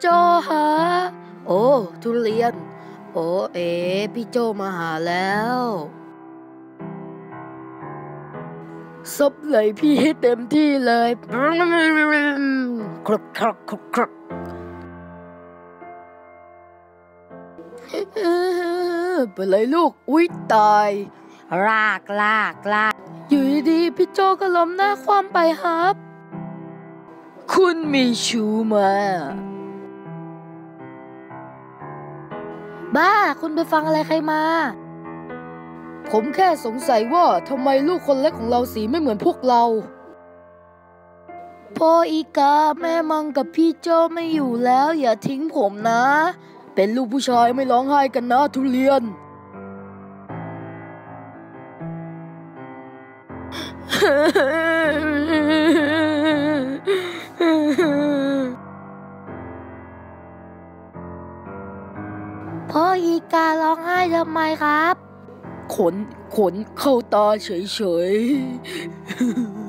โจฮะโอ้ ทุเรียน โอ้เอ๋พี่โจมาหาแล้วซบไหลพี่ให้เต็มที่เลยครักครักครักครกเป็นไรลูก อุ๊ยตาย ลากลากลาก อยู่ดีๆพี่โจก็ล้มหน้าคว่ำไปครับ คุณมีชูมา บ้า คุณไปฟังอะไรใครมา ผมแค่สงสัยว่าทำไมลูกคนเล็กของเราสีไม่เหมือนพวกเราพ่ออีกาแม่มังกับพี่โจไม่อยู่แล้ว อย่าทิ้งผมนะ เป็นลูกผู้ชายไม่ร้องไห้กันนะทุเรียน พ่ออีการ้องไห้ทำไมครับ ขน ขนเข้าตาเฉยๆ